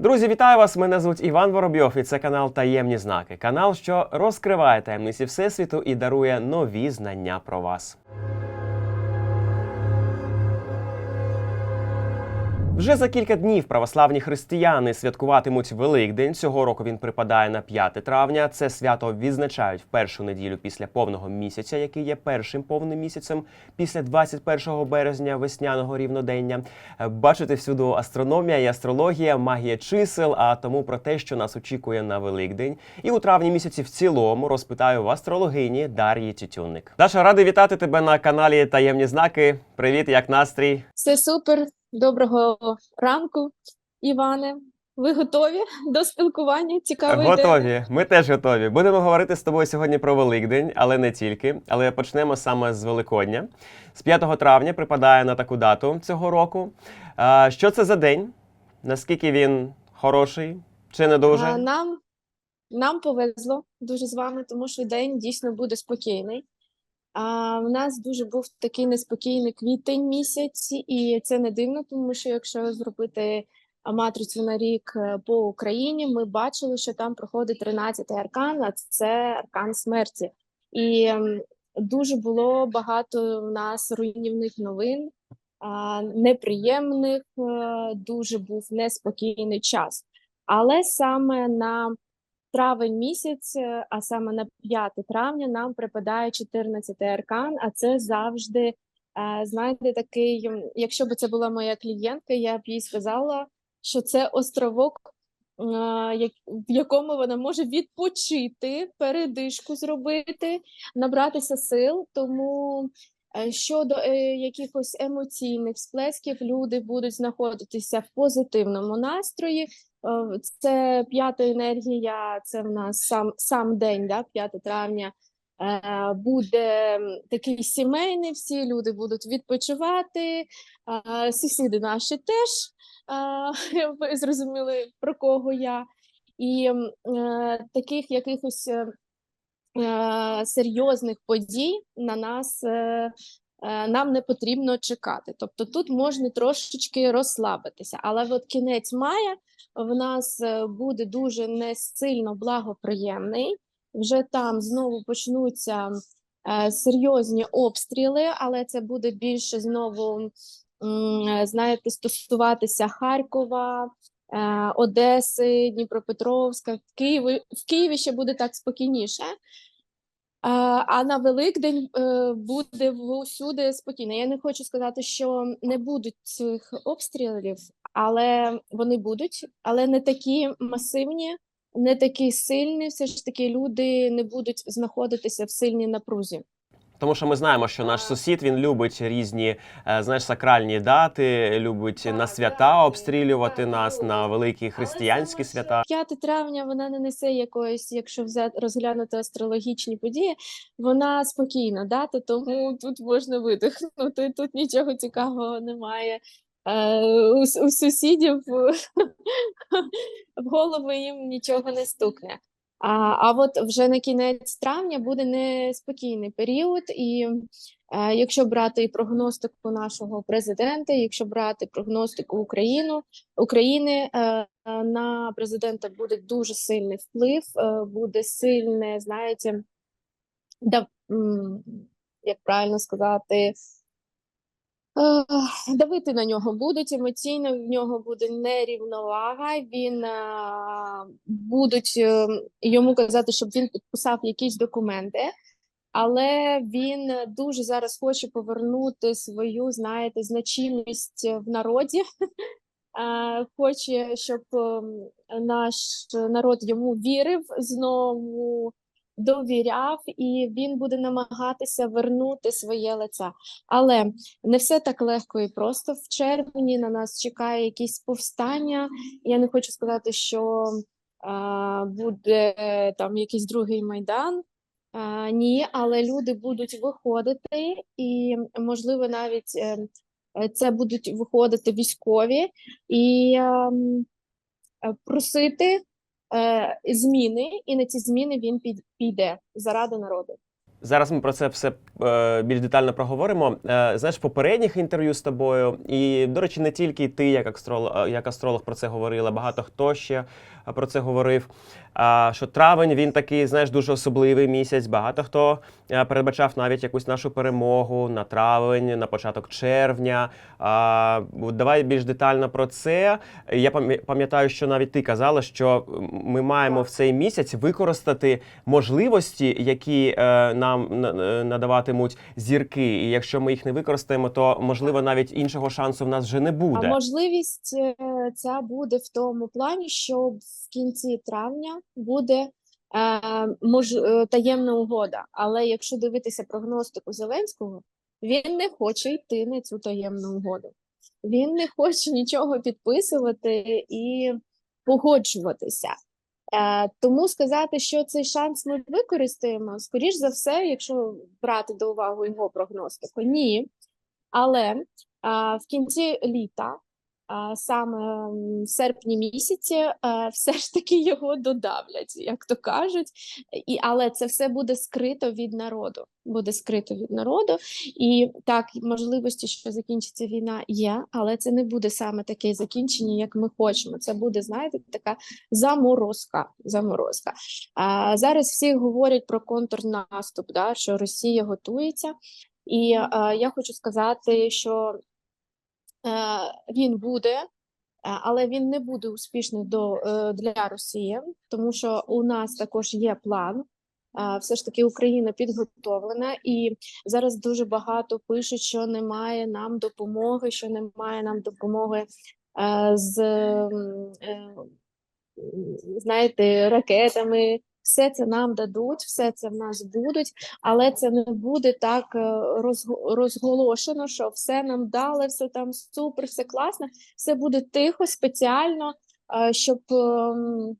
Друзі, вітаю вас! Мене звуть Іван Воробйов, і це канал Таємні знаки. Канал, що розкриває таємниці Всесвіту і дарує нові знання про вас. Вже за кілька днів православні християни святкуватимуть Великдень. Цього року він припадає на 5 травня. Це свято відзначають в першу неділю після повного місяця, який є першим повним місяцем після 21 березня весняного рівнодення. Е, Бачите всюду астрономія і астрологія, магія чисел, а тому про те, що нас очікує на Великдень. І у травні місяці в цілому розпитаю в астрологині Дар'ї Тютюнник. Даша, радий вітати тебе на каналі Таємні знаки. Привіт, як настрій? Все супер. Доброго ранку, Іване. Ви готові до спілкування? Цікавий день. Готові. Ми теж готові. Будемо говорити з тобою сьогодні про Великдень, але не тільки. Але почнемо саме з Великодня. З 5 травня припадає на таку дату цього року. Що це за день? Наскільки він хороший чи не дуже? Нам, нам повезло дуже з вами, тому що день дійсно буде спокійний. А в нас дуже був такий неспокійний квітень місяць, і це не дивно, тому що якщо зробити матрицю на рік е, по Україні, ми бачили, що там проходить 13-й аркан, а це аркан смерті. І дуже було багато в нас руйнівних новин, неприємних, е, дуже був неспокійний час. Але саме на травень місяць, е, а саме на 5 травня, нам припадає 14 аркан, а це завжди, е, знаєте, такий, якщо б це була моя клієнтка, я б їй сказала, що це островок, е, в якому вона може відпочити, передишку зробити, набратися сил. Тому щодо е, якихось емоційних сплесків, люди будуть знаходитися в позитивному настрої. Е, Це п'ята енергія, це в нас сам, сам день, да, 5 травня. е, Буде такий сімейний, всі люди будуть відпочивати, е, сусіди наші теж. е, Ви зрозуміли, про кого я. І е, таких якихось е, е, серйозних подій на нас е, е, нам не потрібно чекати. Тобто тут можна трошечки розслабитися. Але от кінець мая в нас е, буде дуже не сильно благоприємний. Вже там знову почнуться е, серйозні обстріли, але це буде більше знову, е, знаєте, стосуватися Харкова, е, Одеси, Дніпропетровська, в Києві, в Києві ще буде так спокійніше. А, а на Великдень е, буде всюди спокійно. Я не хочу сказати, що не будуть цих обстрілів, але вони будуть, але не такі масивні, не такі сильні. Все ж таки люди не будуть знаходитися в сильній напрузі. Тому що ми знаємо, що наш сусід він любить різні е, знаєш, сакральні дати, любить на свята обстрілювати нас на великі християнські свята. 5 травня вона не несе якоїсь, якщо взяти розглянути астрологічні події, вона спокійна дата, тому тут можна видихнути. Тут нічого цікавого немає. Е, у, у сусідів в голову їм нічого не стукне. А, а от вже на кінець травня буде неспокійний період, і е, якщо брати і прогностику нашого президента, якщо брати прогностику Україну, України, е, на президента буде дуже сильний вплив, е, буде сильне, знаєте, да, як правильно сказати, Давити на нього будуть емоційно, в нього буде нерівновага. Він е, будуть е, йому казати, щоб він підписав якісь документи, але він дуже зараз хоче повернути свою, знаєте, значимість в народі. Е, Хоче, щоб ем, наш народ йому вірив знову. Довіряв, і він буде намагатися вернути своє лице. Але не все так легко і просто. В червні на нас чекає якісь повстання. Я не хочу сказати, що а, буде е, там якийсь другий майдан. А, ні, але люди будуть виходити, і можливо навіть е, це будуть виходити військові і ем, просити е, зміни, і на ці зміни він під- піде заради народу. Зараз ми про це все е, більш детально проговоримо. Е, знаєш, попередніх інтерв'ю з тобою, і, до речі, не тільки ти, як астролог, як астролог про це говорила, багато хто ще е, про це говорив. Що травень він такий, знаєш, дуже особливий місяць. Багато хто е, передбачав навіть якусь нашу перемогу на травень, на початок червня. Давай більш детально про це. Я пам'я- пам'ятаю, що навіть ти казала, що ми маємо в цей місяць використати можливості, які е, нам е, надаватимуть зірки. І якщо ми їх не використаємо, то можливо навіть іншого шансу в нас вже не буде. А можливість е, ця буде в тому плані, що в кінці травня буде е, мож, е, таємна угода. Але якщо дивитися прогностику Зеленського, він не хоче йти на цю таємну угоду. Він не хоче нічого підписувати і погоджуватися. Е, тому сказати, що цей шанс ми використаємо, скоріш за все, якщо брати до уваги його прогностику, ні. Але а, в кінці літа, саме в серпні місяці, все ж таки його додавлять, як то кажуть. І, але це все буде скрито від народу. Буде скрито від народу. І так, можливості, що закінчиться війна, є, але це не буде саме таке закінчення, як ми хочемо. Це буде, знаєте, така заморозка. заморозка. А, зараз всі говорять про контрнаступ, да, що Росія готується. І е, я хочу сказати, що він буде, е, але він не буде успішний до, е, для Росії, тому що у нас також є план. Е, Все ж таки Україна підготовлена, і зараз дуже багато пишуть, що немає нам допомоги, що немає нам допомоги е, з е, знаєте, ракетами. Все це нам дадуть, все це в нас будуть, але це не буде так е, розголошено, що все нам дали, все там супер, все класно. Все буде тихо, спеціально, е, щоб ем,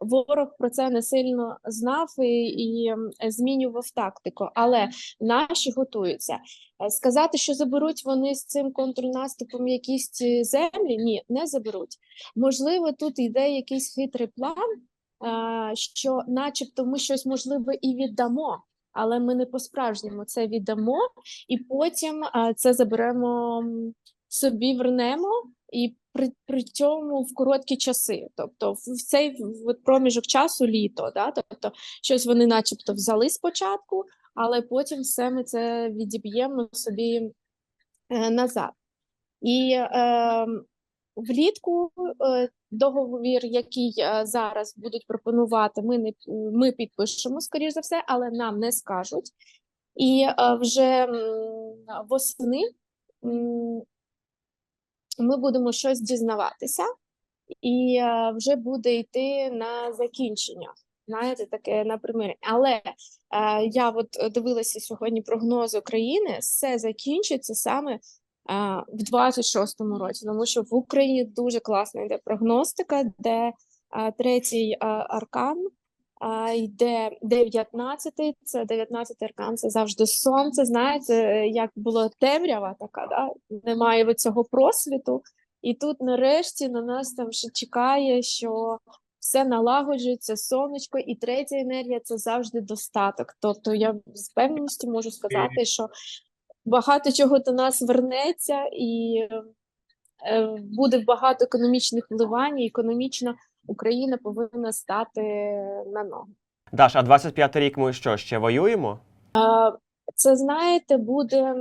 ворог про це не сильно знав і, і ем, змінював тактику. Але наші готуються. Е, Сказати, що заберуть вони з цим контрнаступом якісь землі, ні, не заберуть. Можливо, тут йде якийсь хитрий план, що, начебто, ми щось можливо і віддамо, але ми не по-справжньому це віддамо, і потім це заберемо собі, вернемо, і при, при цьому в короткі часи. Тобто, в цей проміжок часу літо, да? тобто щось вони, начебто, взяли спочатку, але потім все ми це відіб'ємо собі е, назад. І е, влітку е, договір, який е, зараз будуть пропонувати, ми не ми підпишемо, скоріш за все, але нам не скажуть. І е, вже восени ми будемо щось дізнаватися, і вже буде йти на закінчення. Знаєте, таке на примирення. Але е, я от дивилася сьогодні прогноз України, все закінчиться саме в 26-му році, тому що в Україні дуже класна йде прогностика, де е, третій е, аркан е, йде 19-й, це 19-й аркан, це завжди сонце. Знаєте, е, як було темрява така, да? немає цього просвіту. І тут нарешті на нас там ще чекає, що все налагоджується, сонечко, і третя енергія це завжди достаток. Тобто я з певністю можу сказати, що багато чого до нас вернеться, і е, буде багато економічних вливань, і економічно Україна повинна стати на ноги. Даш, а 25-й рік ми що, ще воюємо? Це, знаєте, буде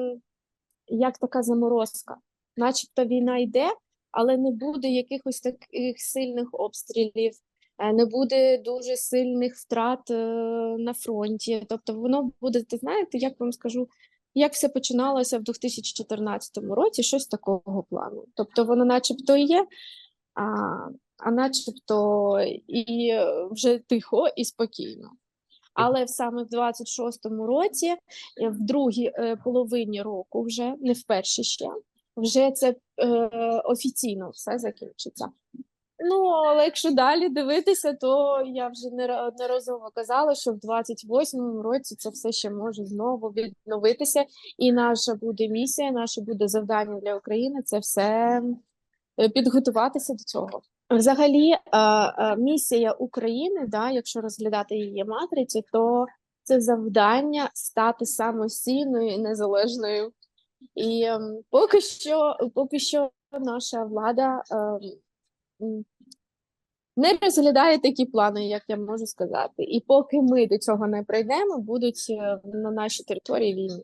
як така заморозка. Начебто війна йде, але не буде якихось таких сильних обстрілів, е, не буде дуже сильних втрат е, на фронті. Тобто воно буде, ти знаєте, як вам скажу, як все починалося в 2014 році, щось такого плану. Тобто воно начебто і є, а, а начебто і вже тихо і спокійно. Але саме в 26-му році, е, в другій е, половині року, вже не в першій ще, вже це е, офіційно все закінчиться. Ну, але якщо далі дивитися, то я вже неодноразово казала, що в 28-му році це все ще може знову відновитися, і наша буде місія, наше буде завдання для України це все е, підготуватися до цього. Взагалі, е, е, місія України, да, якщо розглядати її матрицю, то це завдання стати самостійною і незалежною. І ем, поки що, поки що наша влада ем, не розглядає такі плани, як я можу сказати. І поки ми до цього не прийдемо, будуть е, на нашій території війни.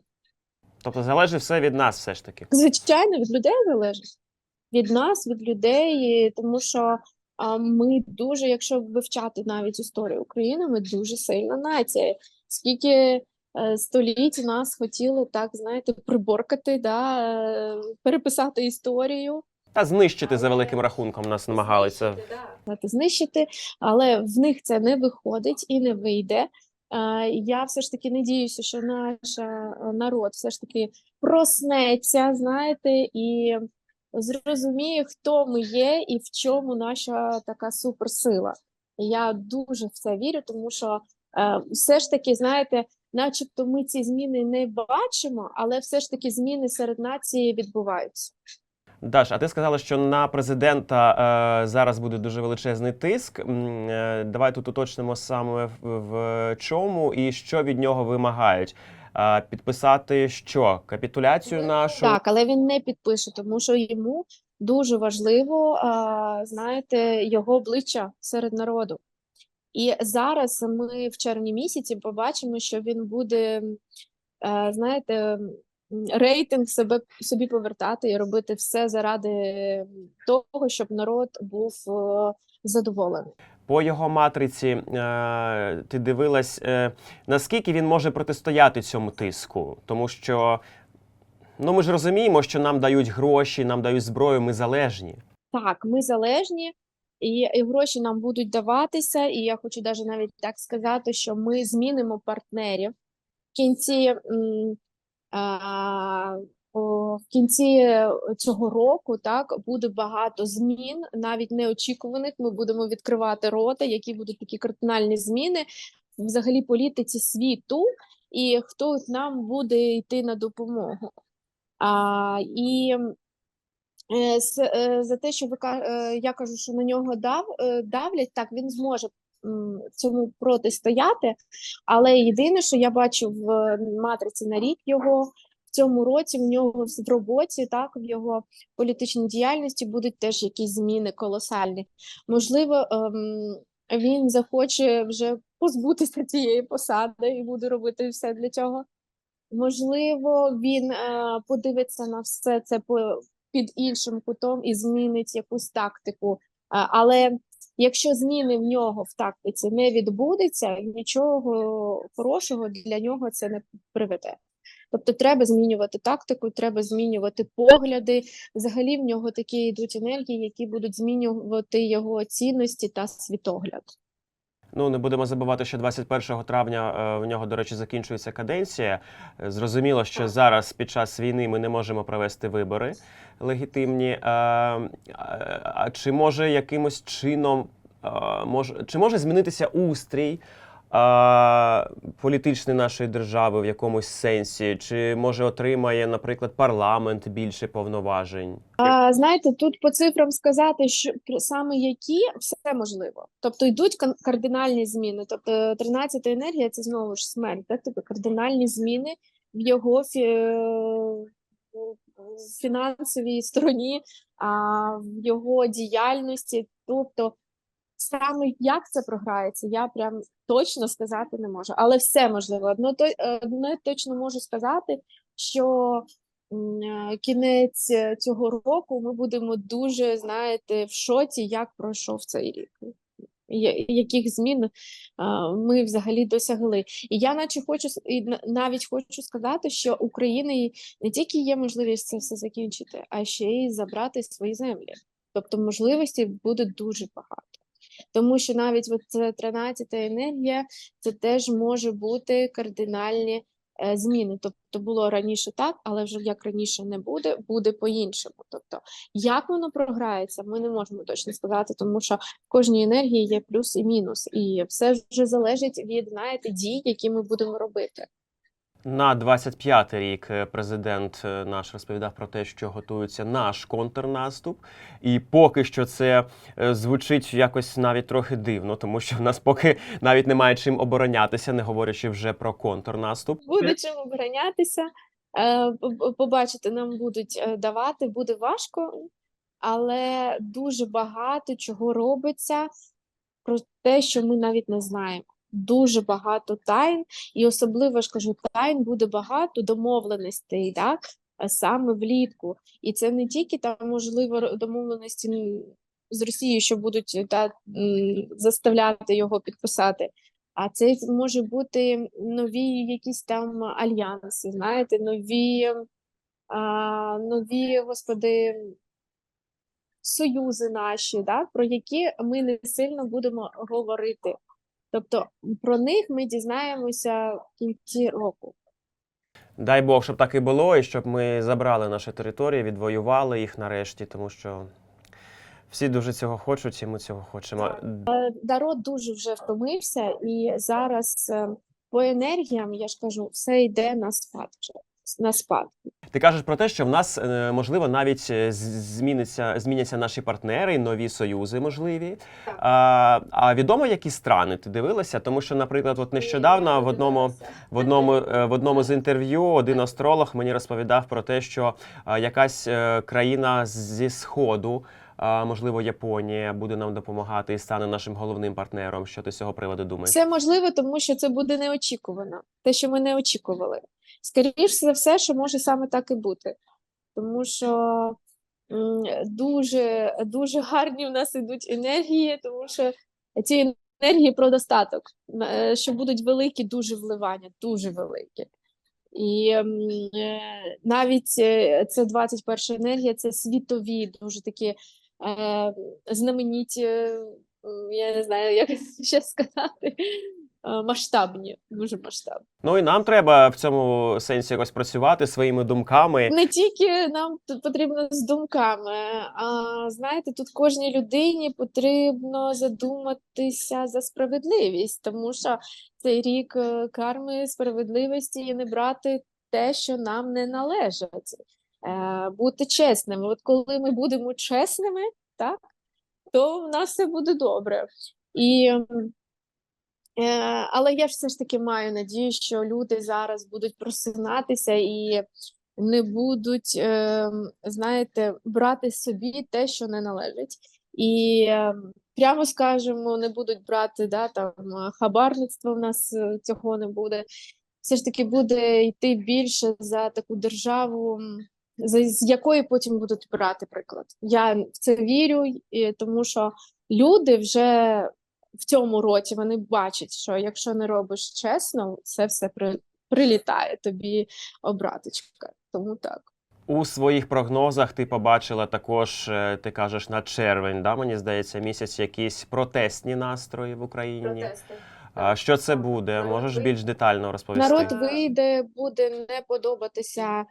Тобто залежить все від нас, все ж таки. Звичайно, від людей залежить. Від нас, від людей, тому що а, ми дуже, якщо вивчати навіть історію України, ми дуже сильна нація. Скільки е, століть нас хотіли так, знаєте, приборкати, да, е, переписати історію, Та знищити за великим рахунком нас намагалися. знищити, але в них це не виходить і не вийде. Я все ж таки надіюся, що наш е, народ все ж таки проснеться, знаєте, і зрозуміє, хто ми є і в чому наша така суперсила. Я дуже в це вірю, тому що е, все ж таки, знаєте, начебто ми ці зміни не бачимо, але все ж таки зміни серед нації відбуваються. Даш, а ти сказала, що на президента е, зараз буде дуже величезний тиск. Е, давай тут уточнимо саме в, в чому і що від нього вимагають. Е, підписати що? Капітуляцію нашу? Так, але він не підпише, тому що йому дуже важливо, а, знаєте, його обличчя серед народу. І зараз ми в червні місяці побачимо, що він буде, е, знаєте, рейтинг себе собі повертати і робити все заради того, щоб народ був е, задоволений. По його матриці е, ти дивилась, е, наскільки він може протистояти цьому тиску? Тому що ну, ми ж розуміємо, що нам дають гроші, нам дають зброю, ми залежні. Так, ми залежні, і, і гроші нам будуть даватися. І я хочу даже навіть так сказати, що ми змінимо партнерів в кінці. м, в кінці цього року так буде багато змін, навіть неочікуваних. Ми будемо відкривати рота, які будуть такі кардинальні зміни взагалі політиці світу, і хто нам буде йти на допомогу. А, і Е, е, за те, що ви е, я кажу, що на нього дав, е, давлять, так він зможе цьому протистояти. Але єдине, що я бачу в е, матриці на рік його в цьому році, в нього в роботі, так в його політичній діяльності будуть теж якісь зміни колосальні. Можливо, ем, він захоче вже позбутися цієї посади і буде робити все для цього. Можливо, він е, подивиться на все це по під іншим кутом і змінить якусь тактику. А, Але якщо зміни в нього в тактиці не відбудеться, нічого хорошого для нього це не приведе. Тобто треба змінювати тактику, треба змінювати погляди. Взагалі в нього такі йдуть енергії, які будуть змінювати його цінності та світогляд. Ну, не будемо забувати, що 21 травня е, в нього, до речі, закінчується каденція. Е, Зрозуміло, що зараз під час війни ми не можемо провести вибори легітимні. Е, А, а чи може якимось чином може, чи може змінитися устрій? А, Політичної нашої держави в якомусь сенсі, чи може отримає, наприклад, парламент більше повноважень? А, знаєте, тут по цифрам сказати, що саме які все можливо. Тобто йдуть кардинальні зміни. Тобто 13-та енергія це знову ж смерть, так? Тобто кардинальні зміни в його фі... фінансовій стороні, а в його діяльності. Тобто, саме як це програється, я прям точно сказати не можу. Але все можливо. Одно, то... Одне точно можу сказати, що е, кінець е, цього року ми будемо дуже, знаєте, в шоці, як пройшов цей рік. Яких змін а, ми взагалі досягли. І я наче хочу і навіть хочу сказати, що України не тільки є можливість це все закінчити, а ще й забрати свої землі. Тобто можливостей буде дуже багато. Тому що навіть от 13 енергія, це теж може бути кардинальні е, зміни. Тобто було раніше так, але вже як раніше не буде, буде по-іншому. Тобто, як воно програється, ми не можемо точно сказати, тому що в кожній енергії є плюс і мінус, і все вже залежить від знаєте, дій, які ми будемо робити. На 25-й рік е, президент е, наш розповідав про те, що готується наш контрнаступ, і поки що це е, звучить якось навіть трохи дивно, тому що в нас поки навіть немає чим оборонятися, не говорячи вже про контрнаступ. Буде чим оборонятися. По- Побачите, нам будуть давати, буде важко, але дуже багато чого робиться про те, що ми навіть не знаємо. Дуже багато тайн, і особливо ж кажу, тайн буде багато домовленостей, так? Саме влітку. І це не тільки там, можливо, домовленості з Росією, що будуть та, заставляти його підписати, а це може бути нові якісь там альянси, знаєте, нові, а, нові, господи, союзи наші, да, про які ми не сильно будемо говорити. Тобто про них ми дізнаємося в кінці року. Дай Бог, щоб так і було, і щоб ми забрали наші території, відвоювали їх нарешті, тому що всі дуже цього хочуть, і ми цього хочемо. Народ дуже вже втомився, і зараз е, по енергіям, я ж кажу, все йде на спад. На спад. Ти кажеш про те, що в нас е, можливо навіть е, зміниться зміняться наші партнери, нові союзи можливі. Так. А, а відомо, які страни ти дивилася? Тому що, наприклад, от нещодавно в одному в одному е, в одному з інтерв'ю один астролог мені розповідав про те, що якась країна зі сходу. Можливо, Японія буде нам допомагати і стане нашим головним партнером. Що ти з цього приводу думаєш? Це можливо, тому що це буде неочікувано. Те, що ми не очікували. Скоріше за все, що може саме так і бути. Тому що дуже, дуже гарні в нас ідуть енергії, тому що ці енергії про достаток, е, що будуть великі дуже вливання, дуже великі. І е, навіть е, це 21 енергія, це світові, дуже такі знамениті, я не знаю, як ще сказати, масштабні, дуже масштабні. Ну і нам треба в цьому сенсі якось працювати своїми думками. Не тільки нам тут потрібно з думками, а знаєте, тут кожній людині потрібно задуматися за справедливість, тому що цей рік е, карми справедливості і не брати те, що нам не належить. Е, бути чесними. От коли ми будемо чесними, так, то в нас все буде добре. І, е, але я ж все ж таки маю надію, що люди зараз будуть просинатися і не будуть, е, знаєте, брати собі те, що не належить. І е, прямо скажемо, не будуть брати да, там, е, хабарництво в нас е, цього не буде. Все ж таки буде йти більше за таку державу, з якої потім будуть брати приклад. Я в це вірю, тому що люди вже в цьому році вони бачать, що якщо не робиш чесно, це все при, прилітає тобі обраточка. Тому так. У своїх прогнозах ти побачила також, е, ти кажеш, на червень, да, мені здається, місяць якісь протестні настрої в Україні. А що це буде? Народ Можеш більш детально розповісти? Народ вийде, буде не подобатися,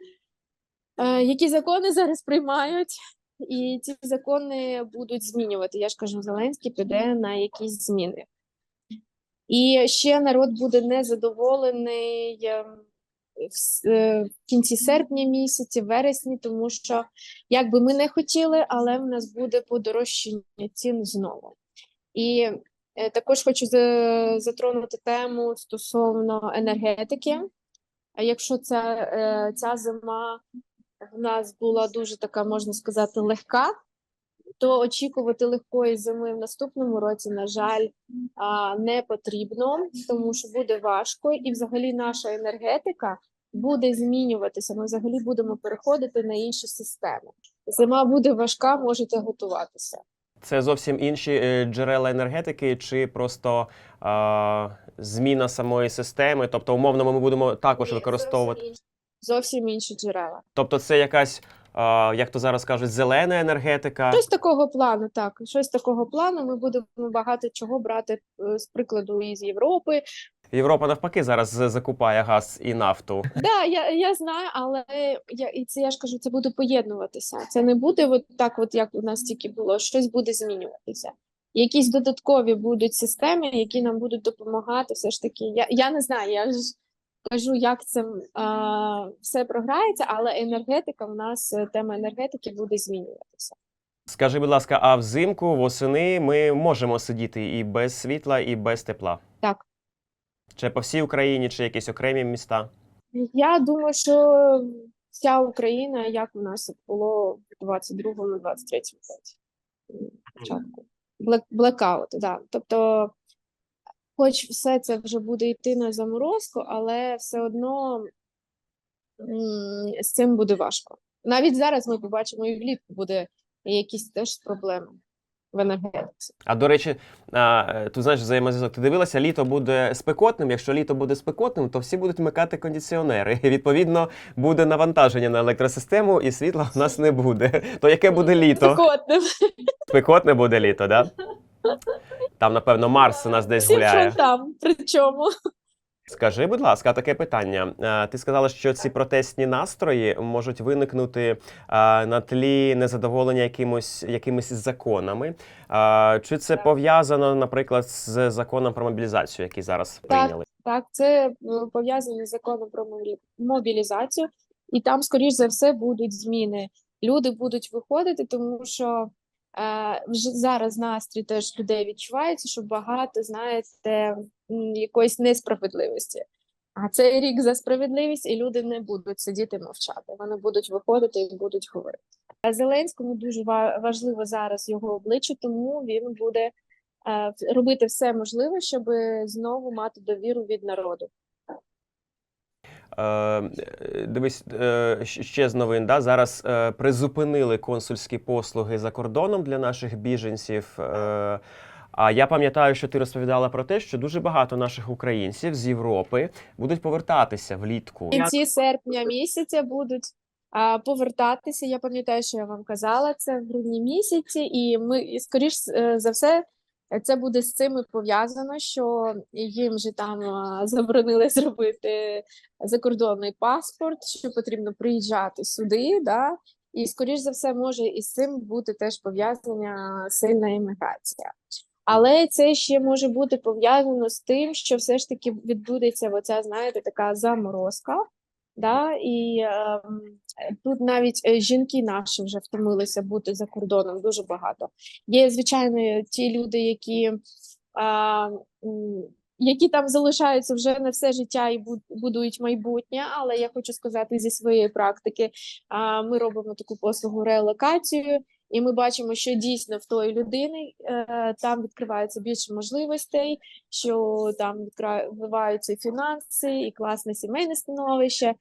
е, які закони зараз приймають, і ці закони будуть змінювати. Я ж кажу, Зеленський піде на якісь зміни. І ще народ буде незадоволений ем, в е, в кінці серпня місяці, вересні, тому що як би ми не хотіли, але в нас буде подорожчання цін знову. І е, також хочу затронути тему стосовно енергетики. Якщо ця, е, ця зима в нас була дуже така, можна сказати, легка, то очікувати легкої зими в наступному році, на жаль, не потрібно, тому що буде важко, і взагалі наша енергетика буде змінюватися. Ми взагалі будемо переходити на інші системи. Зима буде важка, можете готуватися. Це зовсім інші е, джерела енергетики, чи просто а, зміна самої системи? Тобто, умовно, ми будемо також Ні, використовувати. Зовсім інші, джерела. Тобто, це якась, а, як то зараз кажуть, зелена енергетика. Щось такого плану, так. Щось такого плану. Ми будемо багато чого брати е, з прикладу із Європи. Європа навпаки зараз закупає газ і нафту. Да, я, я знаю, але я і це я ж кажу, це буде поєднуватися. Це не буде от так, от як у нас тільки було. Щось буде змінюватися. Якісь додаткові будуть системи, які нам будуть допомагати. Все ж таки, я, я не знаю. Я ж кажу, як це все програється, але енергетика в нас е, тема енергетики буде змінюватися. Скажи, будь ласка, а взимку, восени ми можемо сидіти і без світла, і без тепла? Так. Чи по всій Україні, чи якісь окремі міста? Я думаю, що вся Україна, як у нас було в 22-му, 23-му році. блекаут, да. Тобто, хоч все це вже буде йти на заморозку, але все одно з цим буде важко. Навіть зараз ми побачимо і влітку буде якісь теж проблеми в енергетиці. А до речі, тут знаєш взаємозв'язок. Ти дивилася, літо буде спекотним. Якщо літо буде спекотним, то всі будуть вмикати кондиціонери. І, відповідно, буде навантаження на електросистему, і світла в нас не буде. То яке буде літо? Спекотним. Спекотне буде літо, да? Там, напевно, Марс у нас десь Всім гуляє. фронтам, причому. Скажи, будь ласка, таке питання. Е, Ти сказала, що ці протестні настрої можуть виникнути е, на тлі незадоволення якимось, якимись законами. Е, Чи це Так. пов'язано, наприклад, з законом про мобілізацію, який зараз прийняли? Так, це е, пов'язано з законом про мобілізацію, і там, скоріш за все, будуть зміни. Люди будуть виходити, тому що вже зараз настрій теж людей відчувається, що багато, знаєте, якоїсь несправедливості. А цей рік за справедливість, і люди не будуть сидіти мовчати. Вони будуть виходити і будуть говорити. А Зеленському дуже важливо зараз його обличчя, тому він буде е, робити все можливе, щоб знову мати довіру від народу. Е, Дивись, е, ще з новин. Да? Зараз е, призупинили консульські послуги за кордоном для наших біженців. А я пам'ятаю, що ти розповідала про те, що дуже багато наших українців з Європи будуть повертатися влітку. В кінці серпня місяця будуть повертатися. Я пам'ятаю, що я вам казала це в грудні місяці, і ми скоріш за все. Це буде з цим і пов'язано, що їм же там заборонили зробити закордонний паспорт, що потрібно приїжджати сюди, да? і скоріш за все може із цим бути теж пов'язана сильна імміграція. Але це ще може бути пов'язано з тим, що все ж таки відбудеться оця, знаєте, така заморозка. Да? І е, тут навіть е, жінки наші вже втомилися бути за кордоном дуже багато. Є, звичайно, ті люди, які, а, які там залишаються вже на все життя і будують майбутнє. Але я хочу сказати зі своєї практики, ми робимо таку послугу релокацію. І ми бачимо, що дійсно в тої людини е, там відкривається більше можливостей, що там відкриваються фінанси, і класне сімейне становище.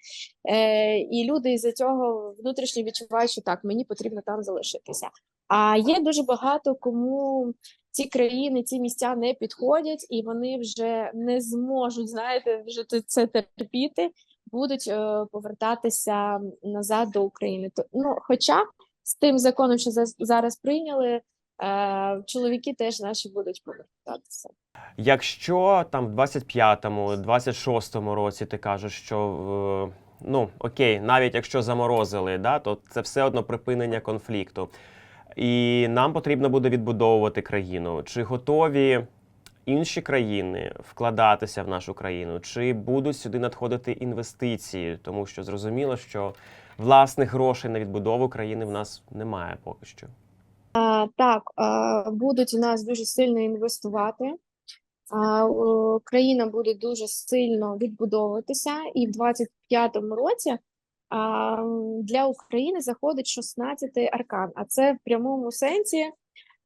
Е, і люди із-за цього внутрішньо відчувають, що так, мені потрібно там залишитися. А є дуже багато кому ці країни, ці місця не підходять, і вони вже не зможуть, знаєте, вже це- терпіти, будуть е, повертатися назад до України. Ну, хоча з тим законом, що за- зараз прийняли, е, чоловіки теж наші будуть повертатися. Якщо там в 25-му, 26-му році ти кажеш, що е, ну окей, навіть якщо заморозили, да, то це все одно припинення конфлікту. І нам потрібно буде відбудовувати країну. Чи готові інші країни вкладатися в нашу країну? Чи будуть сюди надходити інвестиції? Тому що зрозуміло, що власних грошей на відбудову країни в нас немає поки що. А, так, а, будуть у нас дуже сильно інвестувати. А, о, країна буде дуже сильно відбудовуватися, і в 25-му році а, для України заходить 16-й аркан, а це в прямому сенсі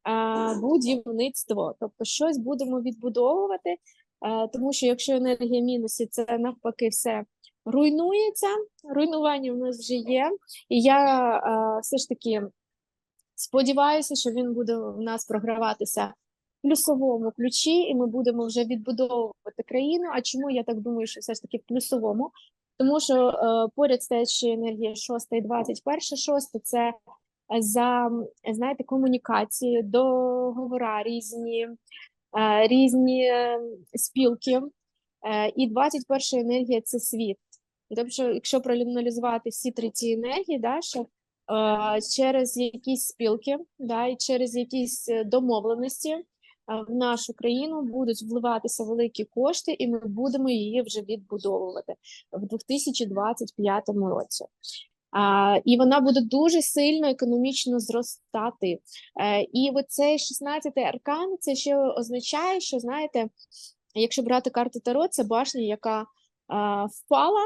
а, будівництво. Тобто щось будемо відбудовувати, а, тому що якщо енергія мінусі, це навпаки все руйнується. Руйнування в нас вже є. І я а, все ж таки сподіваюся, що він буде в нас програватися в плюсовому ключі, і ми будемо вже відбудовувати країну. А чому я так думаю, що все ж таки в плюсовому? Тому що е, поряд ще енергія 6 і 21 6 це е, за знаєте, комунікації, договора різні, е, різні е, спілки. Е, і 21 енергія це світ. Тобто, якщо проаналізувати всі три ці енергії, да, що е, через якісь спілки, да, і через якісь е, домовленості а, в нашу країну будуть вливатися великі кошти, і ми будемо її вже відбудовувати в 2025 році. А, і вона буде дуже сильно економічно зростати. Е, і оцей 16-й аркан це ще означає, що знаєте, якщо брати карту Таро, це башня, яка а, впала.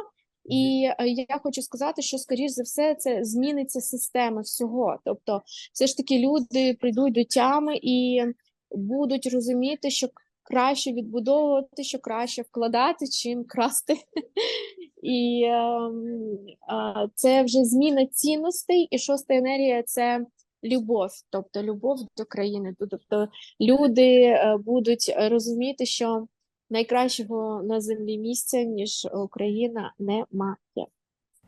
І е, я хочу сказати, що скоріш за все це зміниться система всього. Тобто, все ж таки люди прийдуть до тями і будуть розуміти, що краще відбудовувати, що краще вкладати, чим красти. І ем, це вже зміна цінностей. І шоста енергія це любов, тобто любов до країни. Тобто люди е, будуть розуміти, що найкращого на землі місця, ніж Україна, немає.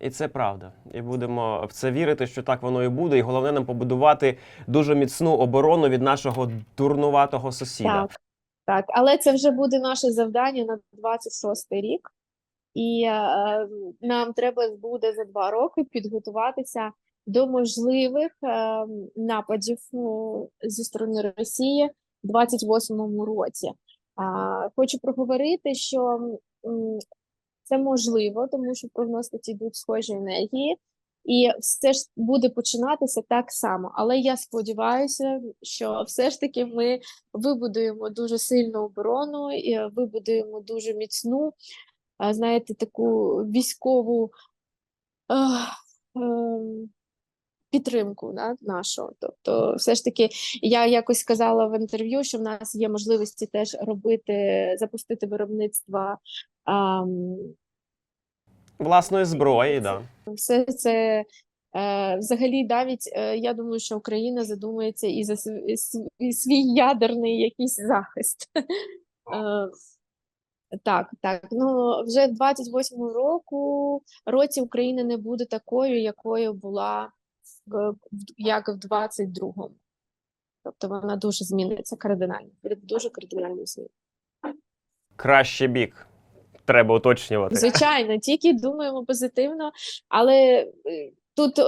І це правда. І будемо в це вірити, що так воно і буде. І головне нам побудувати дуже міцну оборону від нашого дурнуватого сусіда. Так, так, але це вже буде наше завдання на 26-й рік, і е, нам треба буде за два роки підготуватися до можливих е, нападів ну, зі сторони Росії в 28-му році. Хочу проговорити, що це можливо, тому що в прогностиці йдуть схожі енергії, і все ж буде починатися так само. Але я сподіваюся, що все ж таки ми вибудуємо дуже сильну оборону, і вибудуємо дуже міцну, знаєте, таку військову ем, підтримку да, нашу. Тобто, все ж таки, я якось сказала в інтерв'ю, що в нас є можливості теж робити, запустити виробництво. ам, Власної зброї, да. все це е, взагалі навіть е, я думаю, що Україна задумується і за св- св- і свій ядерний якийсь захист. Е, Так, так. Ну вже в 28-му року році Україна не буде такою, якою була як в 22-му. Тобто вона дуже зміниться кардинально. Буде дуже кардинально зміниться. Краще бік. Треба уточнювати. Звичайно, тільки думаємо позитивно, але е, тут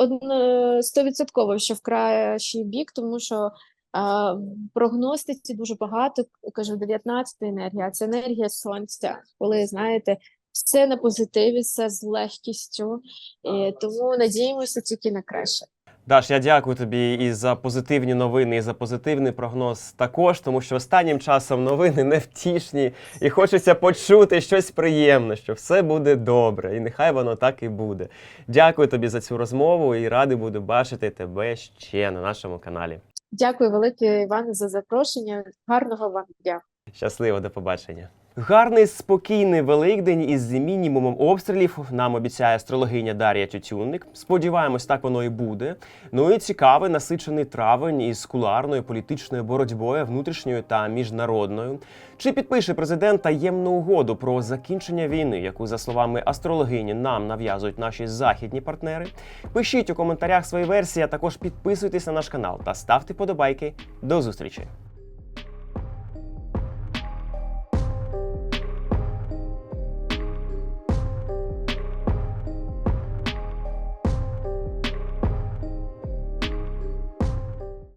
стовідсотково, що в кращий бік, тому що а, в прогностиці дуже багато, кажу, 19 енергія, це енергія сонця, коли знаєте, все на позитиві, все з легкістю, і тому надіємося тільки на краще. Даш, я дякую тобі і за позитивні новини, і за позитивний прогноз також, тому що останнім часом новини невтішні, і хочеться почути щось приємне, що все буде добре, і нехай воно так і буде. Дякую тобі за цю розмову і радий буду бачити тебе ще на нашому каналі. Дякую велике, Іване, за запрошення. Гарного вам дня. Щасливо, до побачення. Гарний спокійний Великдень із мінімумом обстрілів нам обіцяє астрологиня Дар'я Тютюнник. Сподіваємось, так воно і буде. Ну і цікавий насичений травень із куларною політичною боротьбою внутрішньою та міжнародною. Чи підпише президент таємну угоду про закінчення війни, яку за словами астрологині нам нав'язують наші західні партнери? Пишіть у коментарях свої версії, а також підписуйтесь на наш канал та ставте подобайки. До зустрічі!